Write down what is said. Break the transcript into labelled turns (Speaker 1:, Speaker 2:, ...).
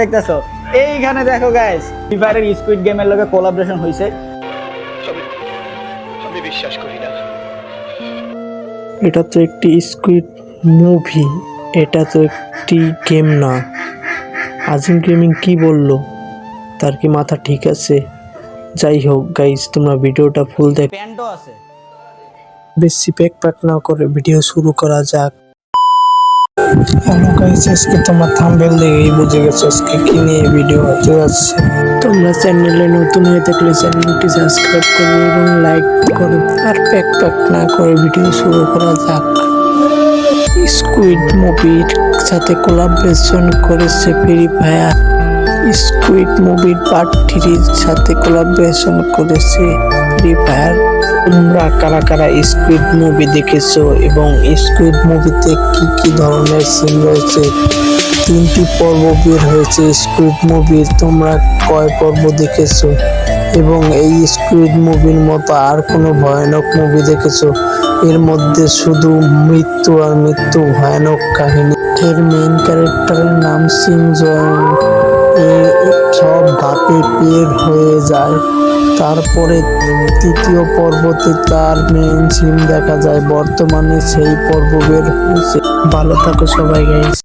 Speaker 1: দেখতেছো? এইখানে দেখো গাইস ফ্রি ফায়ারের স্কুইড গেমের লগে কোলাবোরেশন হইছে।
Speaker 2: আমি বিশ্বাস করি না।
Speaker 3: এটা তো একটি স্কুইড মুভি এটা তো একটি গেম না। আজিম গেমিং কি বলল? তার কি মাথা ঠিক আছে? যাই হোক গাইস তোমরা ভিডিওটা ফুল দেখ
Speaker 1: প্যান্টও আছে।
Speaker 3: বেশি প্যাক প্যাক না করে ভিডিও শুরু করা যাক। হ্যালো আজকে তোমার থাম্বেল দেখেই বুঝে গেছো আজকে কি নিয়ে ভিডিও হতে যাচ্ছে। তোমরা চ্যানেলে নতুন হয়ে থাকলে চ্যানেলটি সাবস্ক্রাইব করো এবং লাইক করো আর প্যাক প্যাক না করে ভিডিও শুরু করা যাক। স্কুইড মুভির সাথে কোলাবরেশন করেছে ফ্রি ফায়ার স্কুইড মুভির পার্ট থ্রির সাথে কোলাবরেশন করেছে। ফ্রি ফায়ার তোমরা কারা কারা স্কুইড মুভি দেখেছ এবং স্কুইড মুভিতে কি কি ধরনের সিন রয়েছে? তিনটি পর্ব বের হয়েছে স্কুইড মুভির তোমরা কয় পর্ব দেখেছ? এবং এই স্কুইড মুভির মতো আর কোনো ভয়ানক মুভি দেখেছ? এর মধ্যে শুধু মৃত্যু আর মৃত্যু ভয়ানক কাহিনী। এর মেইন ক্যারেক্টারের নাম সিনজয়ন এ সব ধাপে বের হয়ে যায়। তারপরে তৃতীয় পর্বতে তার মেইন সিম দেখা যায়। বর্তমানে সেই পর্ব বের হয়েছে। ভালো থাকো সবাই গাইস